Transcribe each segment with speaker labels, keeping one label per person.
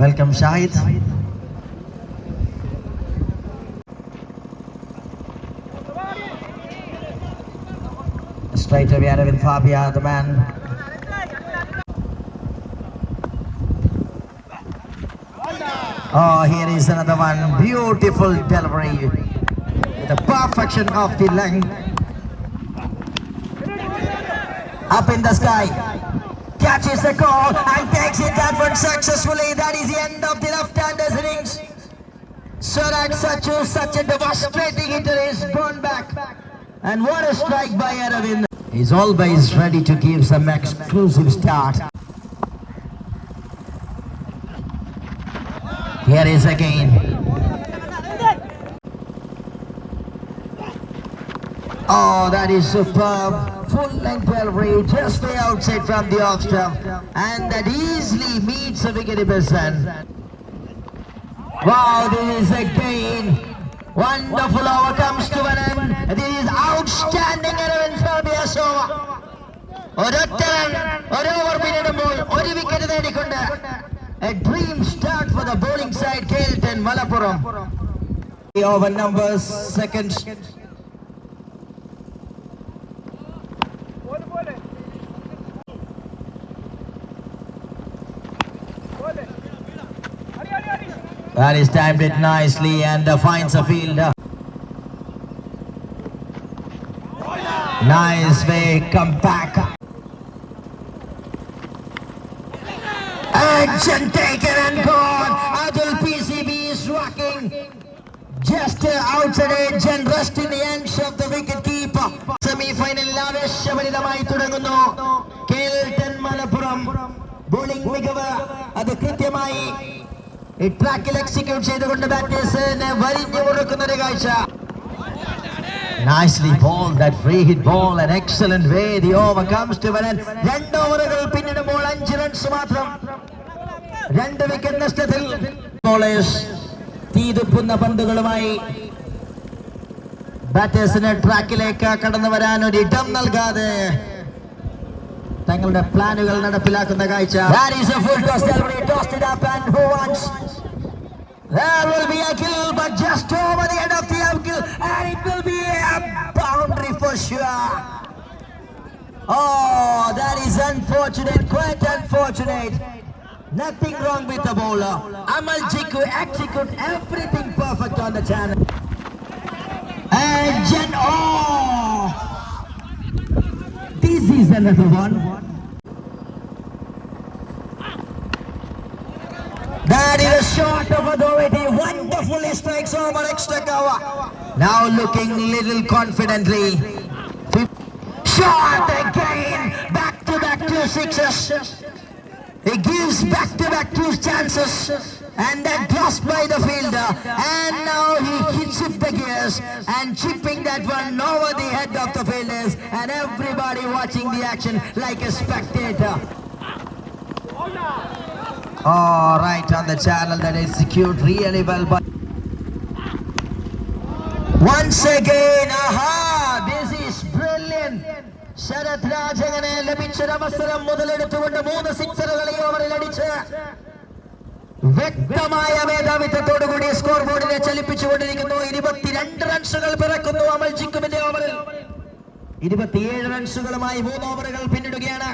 Speaker 1: Welcome, Shahid. Straight away, Aravind Fabia, the man. Oh, here is another one. Beautiful delivery. The perfection of the length. Up in the sky. Catches the call and takes it that successfully. That is the end of the left-handers innings. Suraj Sachu, such a devastating hitter, is born back. And what a strike by Aravind. He's always ready to give some exclusive start. Here is again. Oh, that is superb Full length delivery, just the outside from the off stump. And that easily meets a wicket person. Wow, this is again. Wonderful over comes to an end. This is outstanding Aravind Fabia's over. ഒരൊറ്റ run ഒരു over പിന്നിടുമ്പോൾ ഒരു wicket നേടിക്കൊണ്ട് A dream start for the bowling side, Kelton Malappuram. The over numbers, second. That is timed it nicely and uh, finds a fielder. Nice way, come back. Action taken and gone. Adul PCB is rocking. Just uh, outside edge and rest in the hands of the wicket keeper. സെമിഫൈനലിൽ ആവേശഭരിതമായി തുടങ്ങുന്നു കേൾട്ടൻ Malappuram bowling മികവ് അത് കൃത്യമായി ഈ ട്രാക്കിൽ execute ചെയ്തുകൊണ്ട് ബാറ്റേഴ്സിനെ വരിഞ്ഞു കൊടുക്കുന്ന ഒരു കാഴ്ച Nicely ball, that free hit ball, an excellent way. The over comes to an end. രണ്ട് ഓവറുകൾ പിന്നിടുമ്പോൾ അഞ്ച് റൺസ് മാത്രം രണ്ട് വിക്കറ്റ് നഷ്ടത്തിൽ ബോളേഴ്സ് തീതുപ്പുന്ന പന്തുകളുമായി ബാറ്റേഴ്സിന് ട്രാക്കിലേക്ക് കടന്നു വരാൻ ഒരു ഇടം നൽകാതെ തങ്ങളുടെ പ്ലാനുകൾ നടപ്പിലാക്കുന്ന കാഴ്ച That is a full toss delivery, tossed it up and who wants? There will be a kill, but just over the head of the kill, and it will be a boundary for sure. Oh, that is unfortunate, quite unfortunate. Nothing wrong with the bowler. Amal Jiku execute everything perfect on the channel. And Jen, oh, This is another one. That is a shot of authority. Wonderfully strikes over extra cover. Now looking little confidently. Shot again. Back to back two sixes. He gives back to back two chances And then tossed by the fielder. And now he hits shift the gears and chipping that one over the head of the fielders. And everybody watching the action like a spectator. Oh, right on the channel that execute really well. But once again, aha, this is brilliant. Sarath Raj അങ്ങനെ ലഭിച്ചൊരവസരം മുതലെടുത്തുകൊണ്ട് മൂന്ന് സിക്സറുകൾ ഈ ഓവറിൽ അടിച്ച് വ്യക്തമായ മേധാവിത്വത്തോടുകൂടി score ബോർഡിനെ ചലിപ്പിച്ചുകൊണ്ടിരിക്കുന്നു ഇരുപത്തിരണ്ട് റൺസുകൾ പിറക്കുന്നു അമൽ ജിക്കുമിന്റെ ഓവറിൽ ഇരുപത്തിയേഴ് റൺസുകളുമായി മൂന്ന് ഓവറുകൾ പിന്നിടുകയാണ്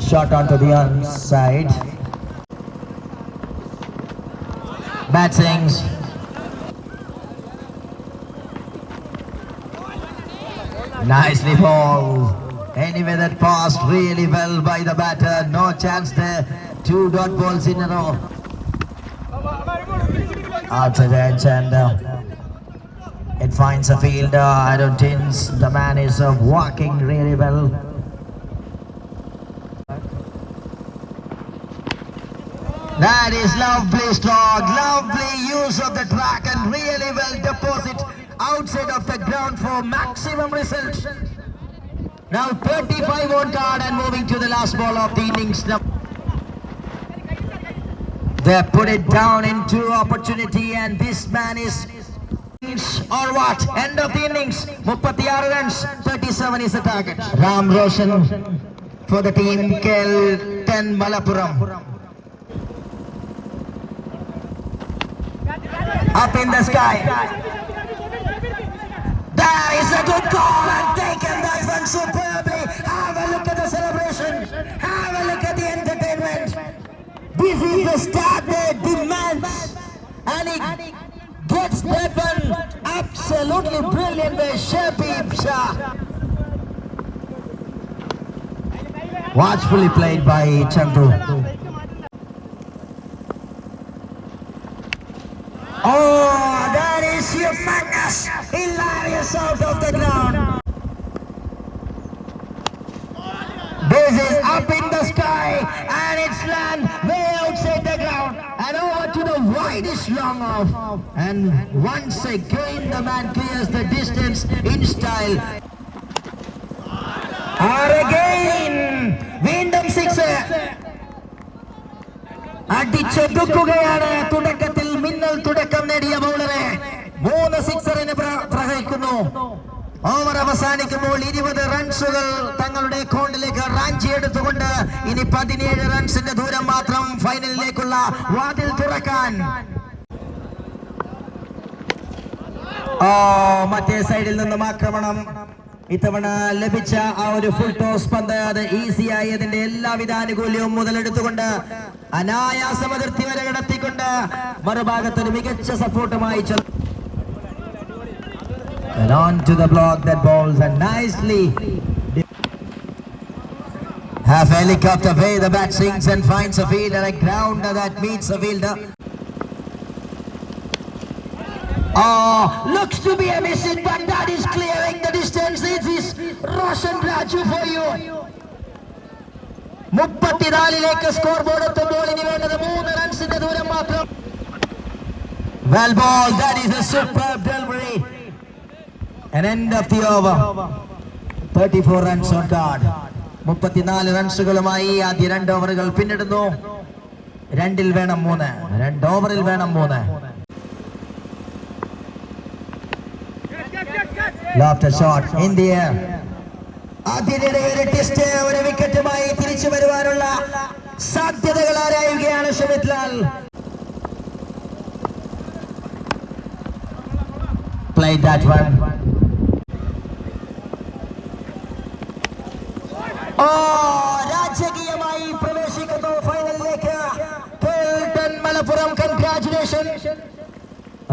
Speaker 1: shot onto the side Batsings. Nicely bowled. Anyway, that passed really well by the batter. No chance there. Two dot balls in a row. Outside edge and uh, it finds a fielder. I don't think the man is uh, walking really well. That is lovely stroke, lovely use of the track and really well deposit outside of the ground for maximum result. Now 35 on card and moving to the last ball of the innings. They put it down into opportunity and this man is or what? End of the innings. 36 runs. 37 is the target. Ram Roshan for the team. KL 10 Malappuram. Up in the sky. That is a good call and taken that one superbly. Have a look at the celebration. Have a look at the entertainment. This is the start they demand. And he gets that absolutely brilliant by Shabib Shah. Watchfully played by Chandu. Oh, that is humongous! Hilarious out of the ground. This is up in the sky and it's land way outside the ground and over to the widest long off. And once again the man clears the distance in style. Or again, വീണ്ടും six അടിച്ചൊതുക്കുകയാണ് അവസാനിക്കുമ്പോൾ ഇരുപത് റൺസുകൾ തങ്ങളുടെ അക്കൗണ്ടിലേക്ക് റാഞ്ചി എടുത്തുകൊണ്ട് ഇനി പതിനേഴ് റൺസിന്റെ ദൂരം മാത്രം ഫൈനലിലേക്കുള്ള വാതിൽ തുറക്കാൻ. ഓ മറ്റേ സൈഡിൽ നിന്നും ആക്രമണം. ഇത്തവണ ലഭിച്ച ആ ഒരു ഫുൾ ടോസ് പന്ത് അത് ഈസിയായി അതിന്റെ എല്ലാവിധ ആനുകൂല്യവും മുതലെടുത്തുകൊണ്ട് അനായാസം അതിർത്തി വരെ കടത്തിക്കൊണ്ട് മറുഭാഗത്തൊരു മികച്ച സപ്പോർട്ടുമായി ചെന്നു And on to the block that bowls and nicely Half helicopter way the bat sings and finds a fielder, a grounder that meets a fielder. Oh, looks to be a miss it, but that is clearing the distance. It is Roshan Raju for you. മുപ്പത്തിനാലിലേക്ക് score board എത്തുമ്പോൾ ഇനി വേണ്ടത് മൂന്ന് റൺസിന്റെ ദൂരം മാത്രം well ball that is A super delivery An end of the over. 34 runs on card മുപ്പത്തിനാല് റൺസുകളുമായി ആദ്യ രണ്ട് ഓവറുകൾ പിന്നിടുന്നു. രണ്ടിൽ വേണം മൂന്ന്. രണ്ട് ഓവറിൽ വേണം മൂന്ന്. In the air. അതിനിടെ ഒരു ടെസ്റ്റ് ഒരു വിക്കറ്റുമായി തിരിച്ചു വരുവാനുള്ള സാധ്യതകൾ ആരായുകയാണ് Shamit Lal? Play that one. ഓ രാജകീയമായി പ്രവേശിക്കുന്നു ഫൈനലിലേക്ക്. മലപ്പുറം കൺഗ്രാചുലേഷൻ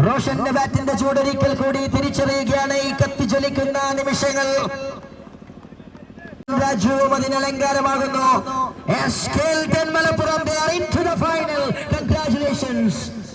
Speaker 1: റോഷന്റെ ബാറ്റിന്റെ ചൂടൊരിക്കൽ കൂടി തിരിച്ചറിയുകയാണ് ഈ കത്തിജ്വലിക്കുന്ന നിമിഷങ്ങൾ. രാജുവും അതിന് അലങ്കാരമാകുന്നു. Malappuram final are